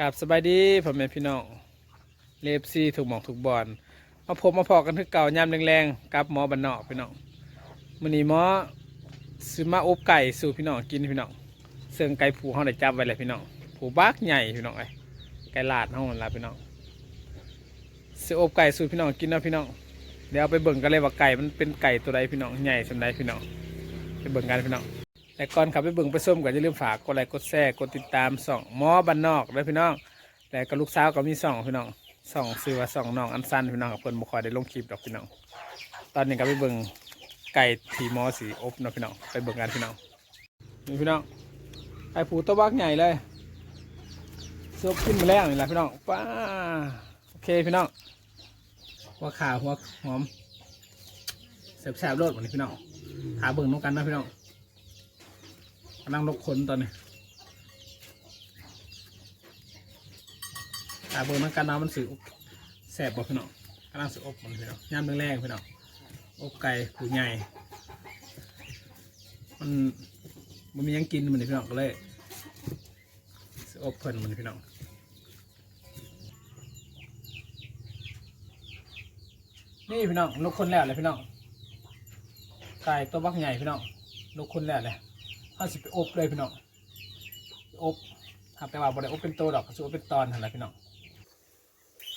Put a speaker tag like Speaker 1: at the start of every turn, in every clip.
Speaker 1: กับสบายดีพ่อแม่พี่น้องเลฟซีถูกหมองถูกบอลมาพบมาพอกันคือเก่ายามแรงๆกับหมอบันนอกพี่น้องมื้อนี้หมอซื้อมาอบไก่สู่พี่น้องกินพี่น้องเสื่องไก่ผูเฮาได้จับไว้เลยพี่น้องผูบักใหญ่พี่น้องไอ้ไก่ลาดเฮานั่นล่ะพี่น้องซื้ออบไก่สู่พี่น้องกินนะพี่น้องเดี๋ยวไปเบิ่งกันเลยว่าไก่มันเป็นไก่ตัวใดพี่น้องใหญ่ส่วนใดพี่น้องไปเบิ่งกันพี่น้อง แต่ก่อนขับไปเบิ่งไปส้มก็อย่าลืมฝากกดไลค์กดแชร์กดติดตามส่องหมอบ้านนอกด้วยพี่น้องแต่ก็ลูกสาวก็มีส่องพี่น้องส่องซื้อว่าส่องน้องอันสั้นพี่น้องกับเพิ่นบ่ค่อยได้ลงคลิปดอกพี่น้อง ตอนนี้ก็ไปเบิ่งไก่ทีหมอสีอบเนาะพี่น้องไปเบิ่งกันพี่น้องนี่พี่น้องไก่ผูตัวบักใหญ่เลยซุปกินมาแล้วนี่แหละพี่น้องป้าโอเคพี่น้องหัวขาหัวหอมแซ่บๆรสวันนี้พี่น้องหาเบิ่งน้องกันนะพี่น้อง กำลังลกขนตอนนี้ตาเบิ่งมันกันน้ำมันสือบแสบบ่พี่น้องกำลังสืออบมันพี่น้องย่ามแรงๆพี่น้องอบไก่ผูใหญ่ มันมันมียังกินมันพี่น้องก็เลยสืออบเพิ่นมันพี่น้องนี่พี่น้องลกคนแล้วเลยพี่น้องไก่ตัวบักใหญ่พี่น้องลกคนแล้วเลย ห้าสิบไปอบเลยพี่น้องอบครับแต่ว่าบ่ได้อบเป็นตัวดอกคืออบเป็นตอนหั่นแหละพี่น้อง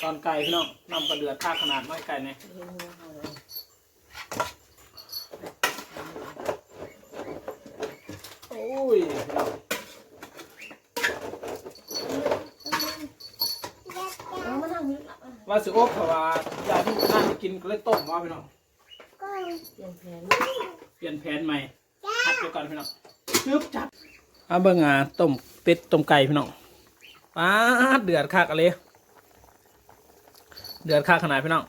Speaker 1: ตอนไก่พี่น้องนำกระเดือดท่าขนาดไม้ไก่เนี่ยโอ้ยพี่น้อง
Speaker 2: เอามานั่งนี่ละอะ
Speaker 1: ว่าสิอบเพราะว่ายายที่น่าจะกินก็เลยต้มว่าพี่น้อง
Speaker 2: เปลี่ยนแผน
Speaker 1: เปลี่ยนแผนใหม่หัดไปก่อนพี่น้อง จึ๊บจับเอาเบิ่งอะต้มเป็ดต้มไก่พี่น้องป้าดเดือดคักอะไรเดือดคักขนาดพี่น้อง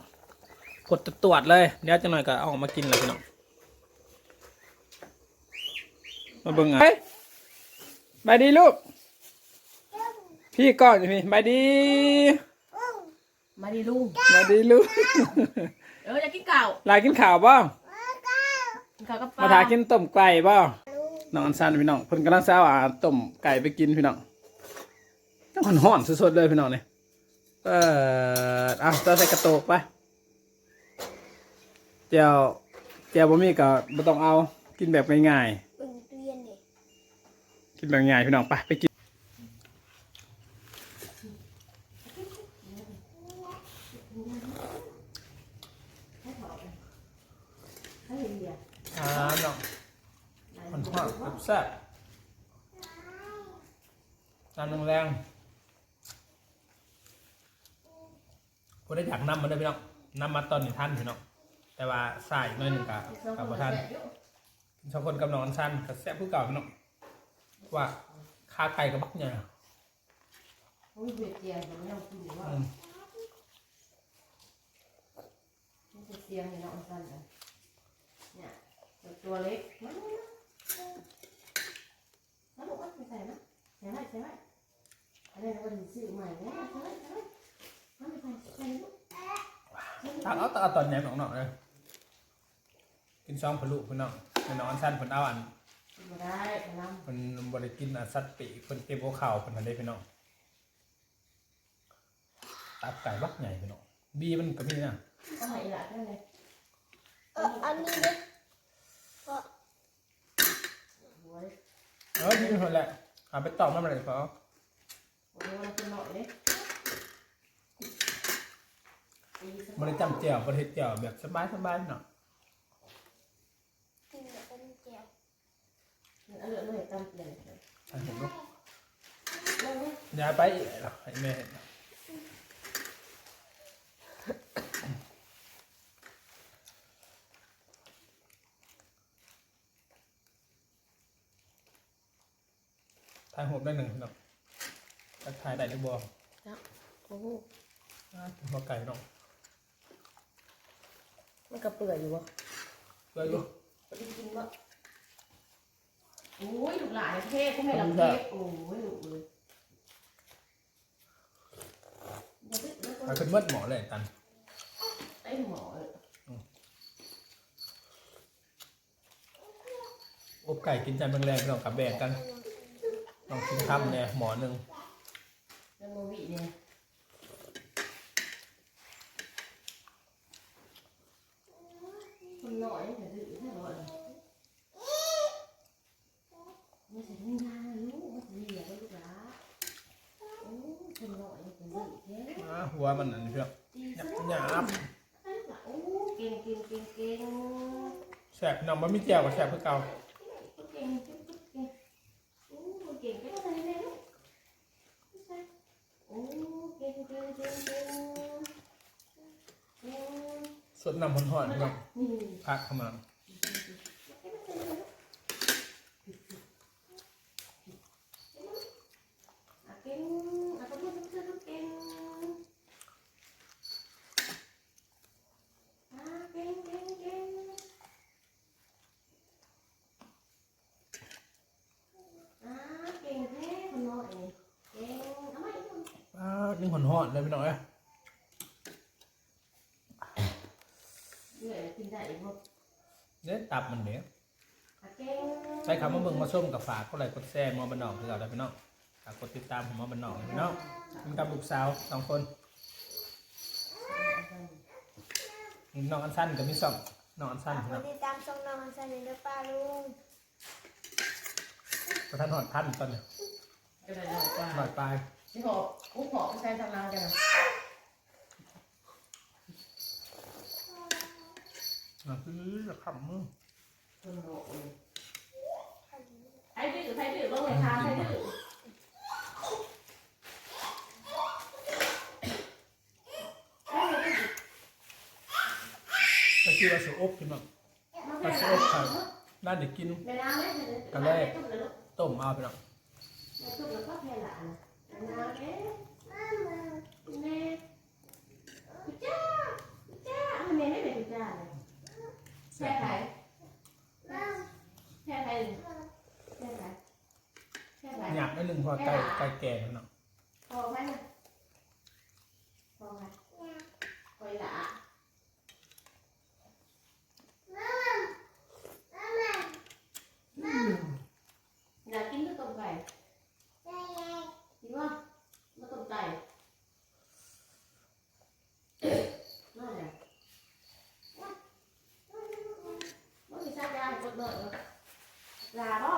Speaker 1: กดตรวจเลยเดี๋ยวจะหน่อยก็เอาออกมากินแล้วพี่น้องมาเบิ่งอะเฮ้ยบายดีลูกพี่ก่อนสิพี่บายดี
Speaker 2: มาดิลุง
Speaker 1: บายดีลูก
Speaker 2: เอออยากกินเก่า
Speaker 1: ลายกินข่าวบ้าง
Speaker 2: กินข้าวกับปลา
Speaker 1: มาทากินต้มไก่บ่ น้องอันซันพี่น้องเพิ่นกำลังสาวอ่าต้มไก่ไปกินพี่น้องจังหวะห่อนสดๆเลยพี่น้องเนี่ยเอออะจะใส่กระโตกไปเจียวเจียวบ่มีก็บ่ต้องเอากินแบบง่าย
Speaker 3: อึ่งเตียนเนี่ย
Speaker 1: ๆกินแบบง่ายพี่น้องไปไปกินอ่าน้องมัน หอนแซ่บน้ำแรงๆผมได้อยากนำมาได้พี่น้องนำมาตอนนี้ท่านพี่น้องแต่ว่าใส่หน่อยหนึ่งกับกับท่านชาวคนกำลังอันสั้นกับแซ่บผู้เก่าพี่น้องว่าคาไก่กับบัก
Speaker 2: เนี่ยตัวเล็ก มาลูกมาลูกมาใส่นะใส่ไว้ใส่ไว้อันนี้เราจะซื้อใหม่เนี่ยใส่ไว้ใส่ไว้มาใส่ใส่ลูก
Speaker 1: ทางเอาตาตอนไหนของน้องเลยกินซองผลุพี่น้องเป็นน้องอันสั้นเป็นเอาอัน
Speaker 2: มาได้ไปน้
Speaker 1: เป็นบริกินอันสัตว์ปีกเป็นเก็บหัวเข่าเป็นทันได้พี่น้องตับไก่บักใหญ่พี่น้องบีมันก็มีนะำ
Speaker 2: ก็ให้อีหลานได้เลย
Speaker 3: เอออันนี้เนี่ยก็
Speaker 2: โอ้ย
Speaker 1: เออบีเป็นคนแหละหาไปตอบมันอะไรเขา
Speaker 2: โอ้ยมันเป็นหน่อยเลย
Speaker 1: บริจำเจียวบริเจียวแบบสบายสบายๆเนาะ
Speaker 3: กินแบบเป็นแก้ว
Speaker 2: เอาเลือดเลยตามเปลี่ยนเลย
Speaker 1: ใช่ผมลูก
Speaker 2: เรื่องนี้
Speaker 1: ย้ายไปอีกเหรอให้แม่เห็น ถ่ายหัวได้หนึ่งเนาะจะถ่ายได้หรือบ่
Speaker 2: โอ้โห
Speaker 1: บ่ไก่เนาะ
Speaker 2: มันกระเปื่อยอยู่วะ
Speaker 1: เพื่ออยู่
Speaker 2: ไปกินกินวะโอ้ยลูกหลานเท่ก็ไม่รับเทโอ้ยลูกเลยอย่าไปแล้วก็
Speaker 1: ถ่ายขึ้นเมื่อหมอเลยตัน
Speaker 2: ไอ้หมอเลย
Speaker 1: อบไก่กินจานแรงๆพี่น้องกับแบ่งกัน ลองกินคำเนี่ยหมอหนึ่ง
Speaker 2: เเป็นโมวิเนี่ยคนหน่อยแต่ดื้อแค่หน่อยไม่ใช่ทุ่งนาลูกมันเหนียวลูกหลาโอ้คนหน่อยแต่ดื้อแค่
Speaker 1: อ่าหัวมันอันนี้เพื่อน
Speaker 2: ตี
Speaker 1: ห
Speaker 2: ซะ
Speaker 1: ยาบ
Speaker 2: แล้ว
Speaker 1: หยาบ
Speaker 2: โอ้เก่งเก่งเก่งเก่ง
Speaker 1: แสบน้องมันไม่แจ่วกับแสบเพื่อเก่า
Speaker 2: เก่งเก่งเก่งโอ้เก่งก็ได้เลยลูกโอ้เก่งเก่งเก่งเก่งเก่ง
Speaker 1: สดน้ำมันหอนๆเพื่อน
Speaker 2: นี่
Speaker 1: พักเข้ามา
Speaker 2: เก่งอะต้องมาต้องเชื่อต้องเก่งอะเก่งเก่งเก่งอะเก่งแท้คนน้อยเก่งเอาไหม
Speaker 1: อ่านึ่งหอนหอนๆเลยพี่น้องเอ้ย
Speaker 2: เหนื่อยกินได้อีกหมด
Speaker 1: เด้ตับ มันเนี้ย
Speaker 2: อะเก่ง
Speaker 1: ใช้คำว่าเบิ่งมาส้มกับฝากก็เลยกดแซ่มอบันนอกคือเราได้พี่น้องฝากกดติดตามผมมอบันนอกเลยพี่น้องมันกับลูกสาวสองคนนี่น้องอันสั้นกับมีสองน้องอันสั้น
Speaker 3: ฝาก
Speaker 1: พี่
Speaker 3: ก
Speaker 1: น้
Speaker 3: ด
Speaker 1: อง
Speaker 3: ติดตามช่องน้องอันซันในเด้อป้าลุง
Speaker 1: ประธานหอดพันตอนเนี่ย
Speaker 2: ก็ได้หน่อยจ้า
Speaker 1: หอดปลาย
Speaker 2: ที่หอบอุ้งหอบใช้ทำงานกันนะ
Speaker 1: อะคือจะขำมือ
Speaker 2: คนโหดไอ้ดื้อใครดื้อบ้างไหมคะใครดื้อ
Speaker 1: ตะกี้ว่าสุอบพี่น้อง
Speaker 2: มา
Speaker 1: ว่า
Speaker 2: แค่
Speaker 1: สุ
Speaker 2: ไหน
Speaker 1: อบไข่น่าจะกิน
Speaker 2: ในน้ำไหม
Speaker 1: ตอนแรกต้มเอาพี่น้อง
Speaker 2: ในตู้แล้วก็แค่หลานในน้ำเอ๊ะแม่ไมไม่เป็นกุจ้าเลยแค่ ไหนแค่ไหนแค่ไหนแค่ไหม
Speaker 1: หยาบนิดนึงพอไก่ไก่แก่แล้วเน้อง
Speaker 2: พอไหมนะพอไหมพอละอยากกินก็ต้มไก่จริงวะมาต้มไก่นั่นแหละว่ามีชาติยาให้กดเลยลาบ่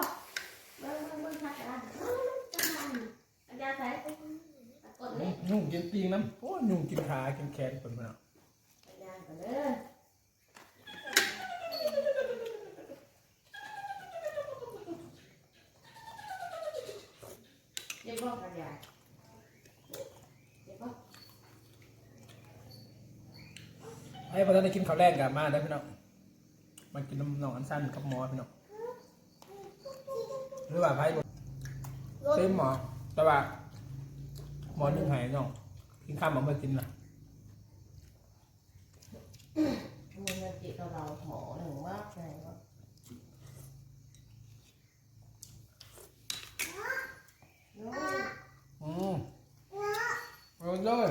Speaker 2: เบิ่งเบิ่งเบิ่งชาติยาชาติยาอันยาใส่กดนี่
Speaker 1: ยุ่ง กินตีงน้ำโอ้ยยุ่งกินขากินแขนคนพี่น้อง
Speaker 2: ชาติยาก่อนเด้อเดี๋ยวบอกกันยายเดี๋ยวบอก
Speaker 1: ไอ้พอท่านได้กินข้าวแรกกลับมาได้พี่น้องมากินน้ำน้องอันสั้นกับหมอพี่น้องหรือว่าไพ่เต็มหมอแต่ว่าหมอนึ่งหายน้อง กินข้าวหมอมากินนะ
Speaker 2: มันจิตเราหมอหนึ่งว่าไงวะโน้ย
Speaker 1: อืมเอาเลย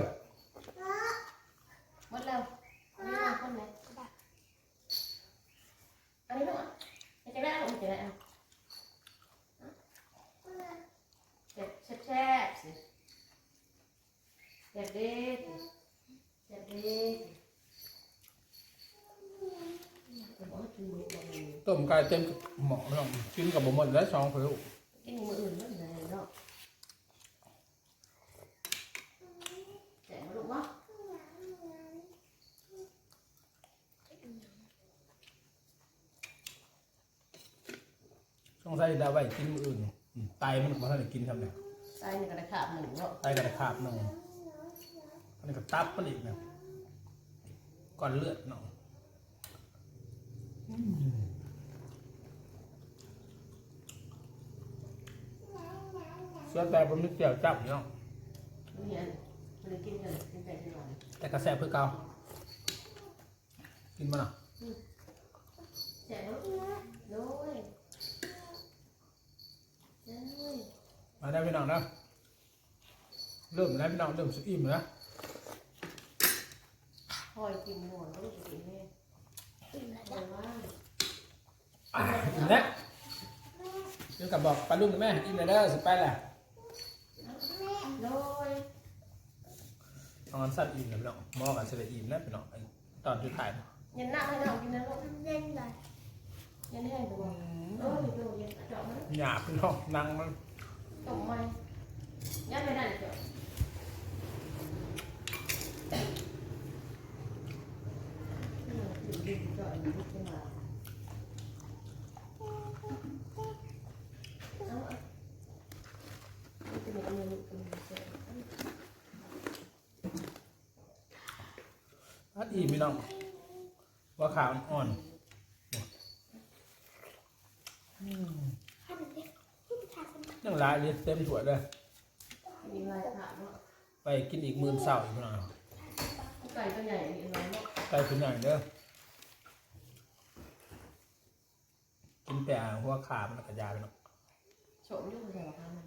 Speaker 2: หมดแล้วอันนี้มาคนไหนอันนี้ลูกอะจะได้ลูกจะได้อะเจ็บแช่บสิเจ็บเด็ดเจ็บเด็ดจะบอกให้กินมือบ่มี
Speaker 1: ต้มไก่เต็มหมอพี่น้องกินกับบ่หมดแล้วสองเผือก
Speaker 2: กินมืออื่นไม่ได้เนาะแจกมาลูกวะ
Speaker 1: สงสัยดาวไว้กินมื้ออื่นอืมไตมันบ่ทันได้กินทำไง
Speaker 2: ใส่ในกระดาษหนึ่งเนาะ
Speaker 1: ไตกระขาบหนึ่งอันนี้ก็ตับมันอีกนะก่อนเลือดเนาะอืม เสื้อแต่ผมไม่เกี่ยวจับเนาะ
Speaker 2: ดูเห็นมันเลยกินกันกินแต่ที่หลัง
Speaker 1: แต่กระแสเพื่อเก่ากินมาเนาะ
Speaker 2: แจกลูกโน้ยโน้ย
Speaker 1: มาได้พี่น้องนะเริ่มแล้วพี่น้องเริ่มสุดอิ่มแล้ว
Speaker 2: คอยกินหมดลูกกินแม่คอยว่า
Speaker 1: อะอิ่มแล้วเดี๋ยวกับบอกปลาลุงแม่อิ่มแล้วเด้อสิไปแหละ
Speaker 2: โน้ย
Speaker 1: ตอนสั้นอิ่มนะพี่น้องหมอกับเสด็จอิ่มนะพี่น้องไอ้ตอนที่ถ่ายเนาะ
Speaker 2: เย็นหน้าให้น้องกินนะลูก
Speaker 3: เล่นเลย
Speaker 2: ย็นแห้งตัวเออเดี๋ยวเย็นเจาะมัน
Speaker 1: หยาบพี่น้องนั่งมัน
Speaker 2: ต้มไหมยัดไม่ได้เจาะเอาอะจะมีอะไรลูกเป็นเศษ
Speaker 1: อัดอิ่มพี่น้องว่าขาวอ่อน
Speaker 3: ให้ดูดิที่ถ่ายคน
Speaker 1: ๆยังหลายเลยเต็มถ้วยเลย
Speaker 2: มีลายถามว่า
Speaker 1: ไปกินอีกหมื่นเศร้าอีกพี่น้อง
Speaker 2: ไก่ตัวใหญ่มีอะไรเนาะ
Speaker 1: ไก่ตัวใหญ่เด้อกินแต่หัวขามันกระยาพี่น้อง
Speaker 2: โฉมยุ่งใส่กับมัน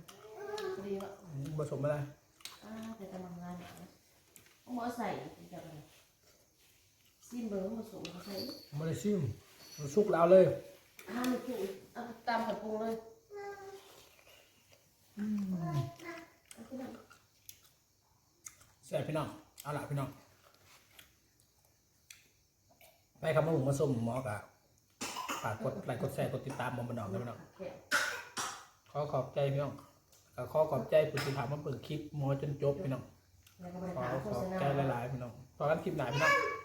Speaker 2: ดีวะ
Speaker 1: ผสมไม่ได้
Speaker 2: อ่าแต่กำลังงานนะเอาหมอใส่จับเลย ซิมเบอร์ผสมเขาใส่
Speaker 1: ไม่ได้ซิมมันสุกแล้วเลย
Speaker 2: อ่ามันจุ่เอาตามกับปรุงเลยเอาขึ้นมา
Speaker 1: แซ่บพี่น้องเอาละพี่น้องไปคำว่าหมูมาส้มหมอกะฝากกดไลค์กดแชร์กดติดตามหมอบันดอกด้วยพี่น้อง
Speaker 2: แข็ง
Speaker 1: ขอขอบใจพี่น้องก็ขอขอบใจผู้ติดตามมาเปิดคลิปหมอจนจบพี่น้อง
Speaker 2: แล้วก็ไป
Speaker 1: ขอ
Speaker 2: ถามโฆ
Speaker 1: ขอ
Speaker 2: ษ
Speaker 1: บ
Speaker 2: ณา
Speaker 1: ใจหลายๆพี่น้องพอกันคลิปหน้าพี่น้อง
Speaker 3: ไ